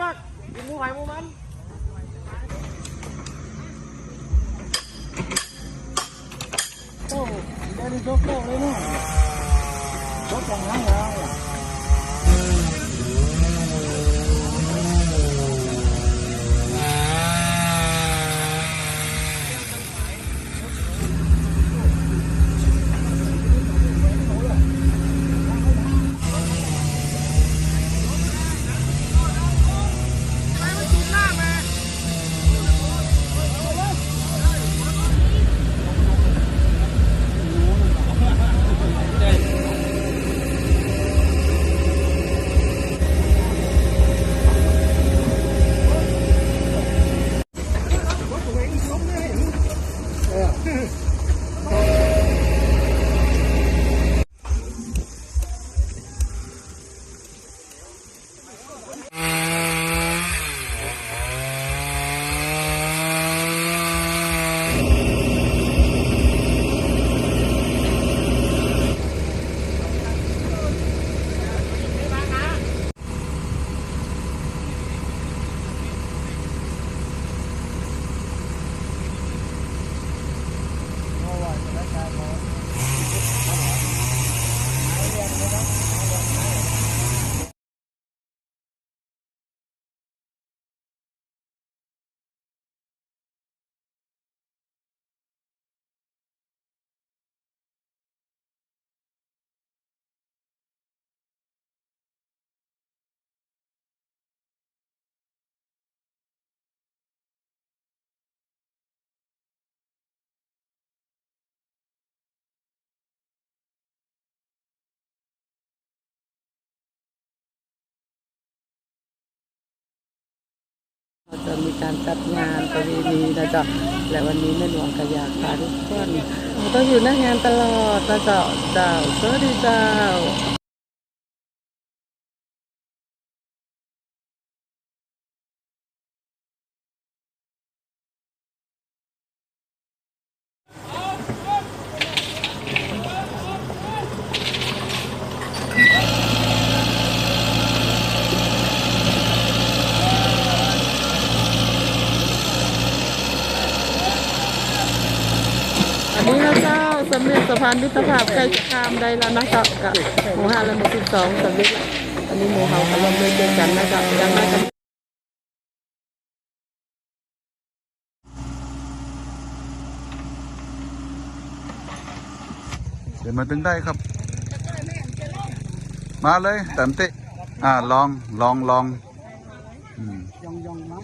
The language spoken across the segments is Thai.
วกกินมูไห่มูมันโอ้ยได้ดิโจ๊กเลยนู่นโจ๊กของน้ำยา จะมีการจัดงานประเพณีนะจ๊ะและวันนี้แม่หลวงก็อยากพาทุกคนต้องอยู่หน้างานตลอดนะจ๊ะเจ้าสวัสดีเจ้า อันนี้นะเจ้า สะพานมิตรภาพใกล้จะข้ามได้แล้วนะเจ้ากับหมู่ห้าและหมู่สิบสองสำเร็จแล้วอันนี้หมู่เฮาเขาลงด้วยกันนะเจ้ายังมากันเดี๋ยวมาถึงได้ครับ มาเลยเต็มเตะอ่าลองลองลองอืม ยองยองน้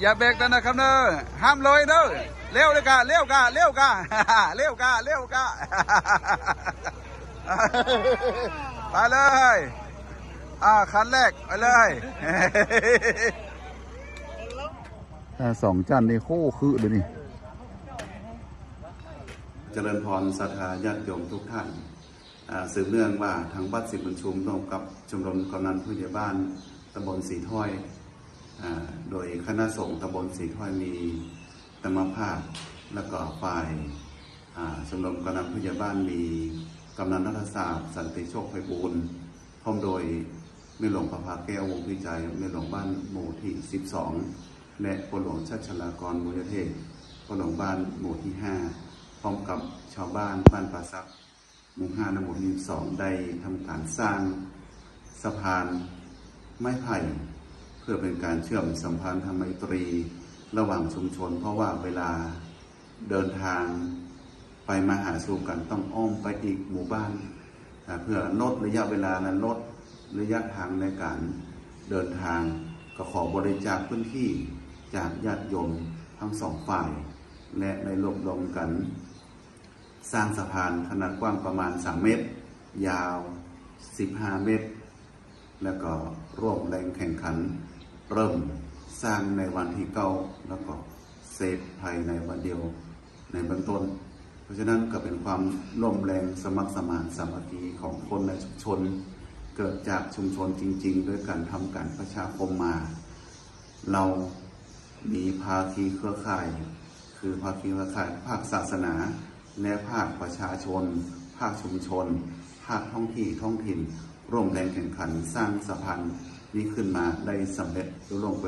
อย่าเบรกนะนะครับเนอะห้ามเลยเนอะเร็วเลยกะเร็วกะเร็วกะเร็วกะเร็วกะไปเลย อ่าคันแรกไปเลยสองจานนี่โคคือเลยนี่ เจริญพรศรัทธาญาติโยมทุกท่านอ่าสืบเนื่องว่าทางวัดสิบบุญชุมร่วมกับชมรมกำนันผู้ใหญ่บ้านตำบลสีถ้อย โดยคณะสงฆ์ตำบลสีถ้อยมีธรรมภาพแล้วก็ฝ่ายอ่าชมรมกำนันผู้ใหญ่บ้านมีกำนันนัทศาสตร์สันติโชคไพบูลพร้อมโดยแม่หลวงประภาแก้ววงวิจัยแม่หลวงบ้านหมู่ที่ 12 และพลหลวงชัชลากรมุยเทศพลหลวงบ้านหมู่ที่ 5 พร้อมกับชาวบ้านบ้านป่าซักหมู่ห้าและหมู่ที่สองได้ทำการสร้างสะพานไม้ไผ่ พื่อเป็นการเชื่อมสัมพันธ์ทางไมตรีระหว่างชุมชน เพราะว่าเวลาเดินทางไปมาหาสู่กันต้องอ้อมไปอีกหมู่บ้านเพื่อลดระยะเวลาและลดระยะทางในการเดินทางก็ขอบริจาคพื้นที่จากญาติโยมทั้งสองฝ่าย และในรวบรวมกัน สร้างสะพานขนาดกว้างประมาณ 3 เมตร ยาว 15 เมตร แล้วก็ร่วมแรงแข่งขัน เริ่มสร้างในวันที่เก้าแล้วก็เสร็จภายในวันเดียวในเบื้องต้น เพราะฉะนั้นก็เป็นความร่มแรงสมัครสมานสามัคคีของคนในชุมชน เกิดจากชุมชนจริง ๆ ด้วยการทำการประชาคมมา เรามีภาคีเครือข่าย คือภาคีเครือข่ายภาคศาสนา และภาคประชาชน ภาคชุมชน ภาคท้องที่ท้องถิ่น ร่วมแรงแข่งขันสร้างสะพาน นี้ขึ้นมาได้สำเร็จรุ่งไป